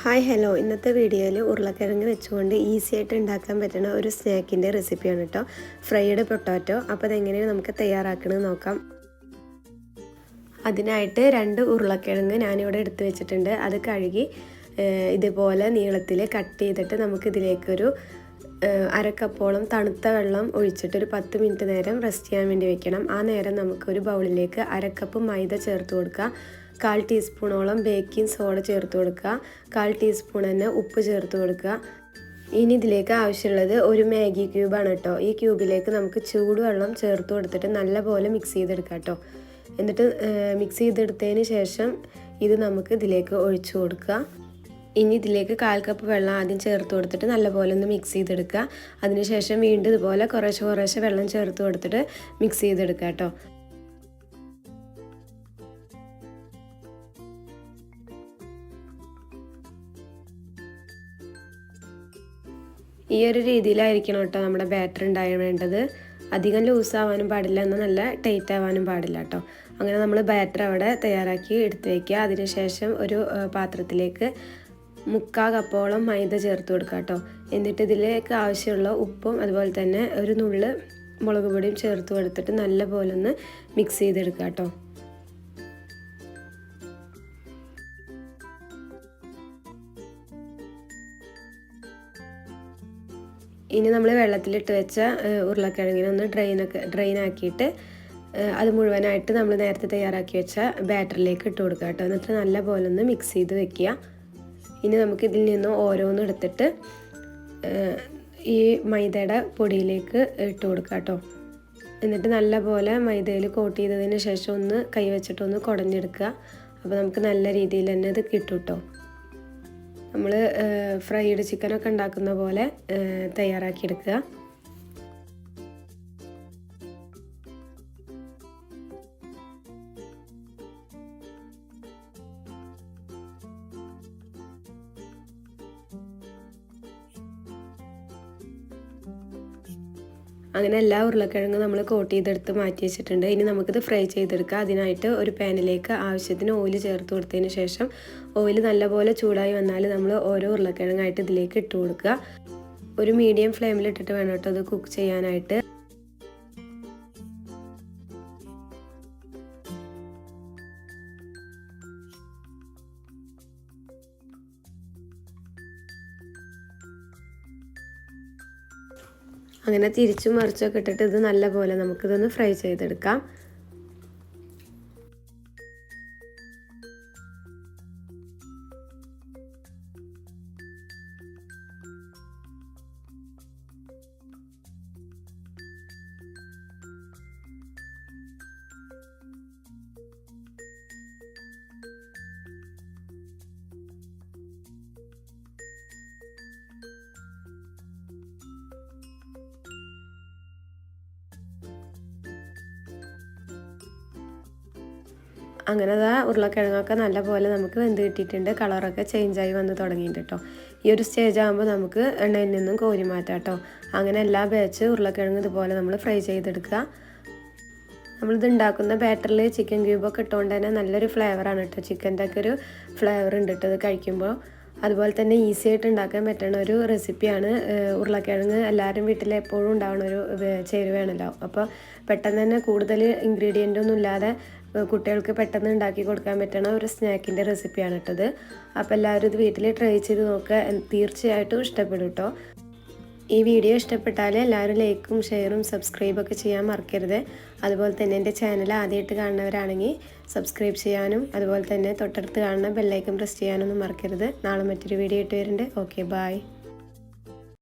Hi hello. ഇന്നത്തെ വീഡിയോയിൽ ഉരുളക്കിഴങ്ങ് വെച്ചുകൊണ്ട് ഈസി ആയിട്ട് ഉണ്ടാക്കാൻ പറ്റുന്ന ഒരു സ്നാക്കിന്റെ റെസിപ്പിയാണ് കേട്ടോ. Fried potato. അപ്പോൾ അതെങ്ങനെയാണ് നമുക്ക് തയ്യാറാക്കണമെന്ന് നോക്കാം. അതിനായിട്ട് രണ്ട് ഉരുളക്കിഴങ്ങ് ഞാനിവിടെ എടുത്തു വെച്ചിട്ടുണ്ട്. അത് കഴുകി ഇതുപോലെ നീളത്തിൽ കട്ട് ചെയ്തിട്ട് നമുക്കിതിലേക്കൊരു അരക്കപ്പോളം തണുത്ത വെള്ളം ഒഴിച്ചിട്ട് ഒരു പത്ത് മിനിറ്റ് നേരം റെസ്റ്റ് ചെയ്യാൻ വേണ്ടി വെക്കണം. ആ നേരം നമുക്കൊരു ബൗളിലേക്ക് അരക്കപ്പ് മൈദ ചേർത്ത് കൊടുക്കുക. കാൽ ടീസ്പൂണോളം ബേക്കിംഗ് സോഡ ചേർത്ത് കൊടുക്കുക. കാൽ ടീസ്പൂൺ തന്നെ ഉപ്പ് ചേർത്ത് കൊടുക്കുക. ഇനി ഇതിലേക്ക് ആവശ്യമുള്ളത് ഒരു മാഗി ക്യൂബാണ് കേട്ടോ. ഈ ക്യൂബിലേക്ക് നമുക്ക് ചൂടുവെള്ളം ചേർത്ത് കൊടുത്തിട്ട് നല്ലപോലെ മിക്സ് ചെയ്തെടുക്കാം കേട്ടോ. എന്നിട്ട് മിക്സ് ചെയ്തെടുത്തതിന് ശേഷം ഇത് നമുക്ക് ഇതിലേക്ക് ഒഴിച്ചു കൊടുക്കുക. ഇനി ഇതിലേക്ക് കാൽ കപ്പ് വെള്ളം ആദ്യം ചേർത്ത് കൊടുത്തിട്ട് നല്ലപോലെ ഒന്ന് മിക്സ് ചെയ്തെടുക്കുക. അതിനുശേഷം വീണ്ടും ഇതുപോലെ കുറേശ്ശെ കുറേശ്ശെ വെള്ളം ചേർത്ത് കൊടുത്തിട്ട് മിക്സ് ചെയ്തെടുക്കുക കേട്ടോ. ഈ ഒരു രീതിയിലായിരിക്കണം കേട്ടോ നമ്മുടെ ബാറ്റർ ഉണ്ടായ വേണ്ടത്. അധികം ലൂസ് ആവാനും പാടില്ല എന്നാൽ നല്ല ടൈറ്റ് ആവാനും പാടില്ല കേട്ടോ. അങ്ങനെ നമ്മൾ ബാറ്റർ അവിടെ തയ്യാറാക്കി എടുത്തു വയ്ക്കുക അതിനുശേഷം ഒരു പാത്രത്തിലേക്ക് മുക്കാ കപ്പോളം മൈദ ചേർത്ത് കൊടുക്കുക കേട്ടോ. എന്നിട്ട് ഇതിലേക്ക് ആവശ്യമുള്ള ഉപ്പും അതുപോലെ തന്നെ ഒരു നുള്ള് മുളക് പൊടിയും ചേർത്ത് കൊടുത്തിട്ട് നല്ല പോലെ ഒന്ന് മിക്സ് ചെയ്തെടുക്കുക കേട്ടോ. ഇനി നമ്മൾ വെള്ളത്തിലിട്ട് വെച്ച ഉരുളക്കിഴങ്ങിനെ ഒന്ന് ഡ്രെയിനൊക്കെ ഡ്രെയിൻ ആക്കിയിട്ട് അത് മുഴുവനായിട്ട് നമ്മൾ നേരത്തെ തയ്യാറാക്കി വെച്ച ബാറ്ററിലേക്ക് ഇട്ട് കൊടുക്കുക കേട്ടോ. എന്നിട്ട് നല്ല പോലെ ഒന്ന് മിക്സ് ചെയ്ത് വെക്കുക. ഇനി നമുക്ക് ഇതിൽ നിന്ന് ഓരോന്നും എടുത്തിട്ട് ഈ മൈദയുടെ പൊടിയിലേക്ക് ഇട്ട് കൊടുക്കുക കേട്ടോ. എന്നിട്ട് നല്ല പോലെ മൈദയിൽ കോട്ട് ചെയ്തതിന് ശേഷം ഒന്ന് കൈ വെച്ചിട്ടൊന്ന് കുടഞ്ഞെടുക്കുക. അപ്പോൾ നമുക്ക് നല്ല രീതിയിൽ തന്നെ ഇത് കിട്ടും കേട്ടോ. നമ്മൾ ഫ്രൈഡ് ചിക്കനൊക്കെ ഉണ്ടാക്കുന്ന പോലെ തയ്യാറാക്കിയെടുക്കുക. അങ്ങനെ എല്ലാ ഉരുളക്കിഴങ്ങും നമ്മൾ കോട്ട് ചെയ്തെടുത്ത് മാറ്റി വെച്ചിട്ടുണ്ട്. ഇനി നമുക്കിത് ഫ്രൈ ചെയ്തെടുക്കാം. അതിനായിട്ട് ഒരു പാനിലേക്ക് ആവശ്യത്തിന് ഓയിൽ ചേർത്ത് കൊടുത്തതിന് ശേഷം ഓയിൽ നല്ലപോലെ ചൂടായി വന്നാൽ നമ്മൾ ഓരോ ഉരുളക്കിഴങ്ങായിട്ട് ഇതിലേക്ക് ഇട്ട് കൊടുക്കുക. ഒരു മീഡിയം ഫ്ലെയിമിൽ ഇട്ടിട്ട് വേണം കേട്ടോ അത് കുക്ക് ചെയ്യാനായിട്ട്. അങ്ങനെ തിരിച്ചും മറിച്ചൊക്കെ ഇട്ടിട്ട് ഇത് നല്ലപോലെ നമുക്കിതൊന്ന് ഫ്രൈ ചെയ്തെടുക്കാം. അങ്ങനെ അതാ ഉരുളക്കിഴങ്ങൊക്കെ നല്ലപോലെ നമുക്ക് വെന്ത് കിട്ടിയിട്ടുണ്ട്. കളറൊക്കെ ചേഞ്ചായി വന്ന് തുടങ്ങിയിട്ടുണ്ട് കേട്ടോ ഈ ഒരു സ്റ്റേജ് ആകുമ്പോൾ നമുക്ക് എണ്ണയിൽ നിന്നും കോരി മാറ്റാം കേട്ടോ അങ്ങനെ എല്ലാ ബാച്ച് ഉരുളക്കിഴങ്ങ് ഇതുപോലെ നമ്മൾ ഫ്രൈ ചെയ്തെടുക്കുക. നമ്മളിത് ഉണ്ടാക്കുന്ന ബാറ്ററിൽ ചിക്കൻ ക്യൂബൊക്കെ ഇട്ടുകൊണ്ട് തന്നെ നല്ലൊരു ഫ്ലേവറാണ് കേട്ടോ ചിക്കന്റെ ഒക്കെ ഒരു ഫ്ലേവർ ഉണ്ട് കേട്ടോ ഇത് കഴിക്കുമ്പോൾ അതുപോലെ തന്നെ ഈസി ആയിട്ട് ഉണ്ടാക്കാൻ പറ്റുന്ന ഒരു റെസിപ്പിയാണ് ഉരുളക്കിഴങ്ങ് എല്ലാവരും വീട്ടിൽ എപ്പോഴും ഉണ്ടാവുന്ന ഒരു ചേരുവയാണല്ലോ. അപ്പോൾ പെട്ടെന്ന് തന്നെ കൂടുതൽ ഇൻഗ്രീഡിയന്റ് ഒന്നും ഇല്ലാതെ കുട്ടികൾക്ക് പെട്ടെന്ന് ഉണ്ടാക്കി കൊടുക്കാൻ പറ്റുന്ന ഒരു സ്നാക്കിന്റെ റെസിപ്പിയാണ് ഇട്ടത് അപ്പോൾ എല്ലാവരും ഇത് വീട്ടിൽ ട്രൈ ചെയ്ത് നോക്കുക. തീർച്ചയായിട്ടും ഇഷ്ടപ്പെടും കേട്ടോ. ഈ വീഡിയോ ഇഷ്ടപ്പെട്ടാൽ എല്ലാവരും ലൈക്കും ഷെയറും സബ്സ്ക്രൈബൊക്കെ ചെയ്യാൻ മറക്കരുത്. അതുപോലെ തന്നെ എന്റെ ചാനൽ ആദ്യമായിട്ട് കാണുന്നവരാണെങ്കിൽ സബ്സ്ക്രൈബ് ചെയ്യാനും അതുപോലെ തന്നെ തൊട്ടടുത്ത് കാണുന്ന ബെല്ലൈക്കൻ പ്രസ് ചെയ്യാനൊന്നും മറക്കരുത്. നാളെ മറ്റൊരു വീഡിയോ ഇട്ട് വരുന്നുണ്ട്. Okay bye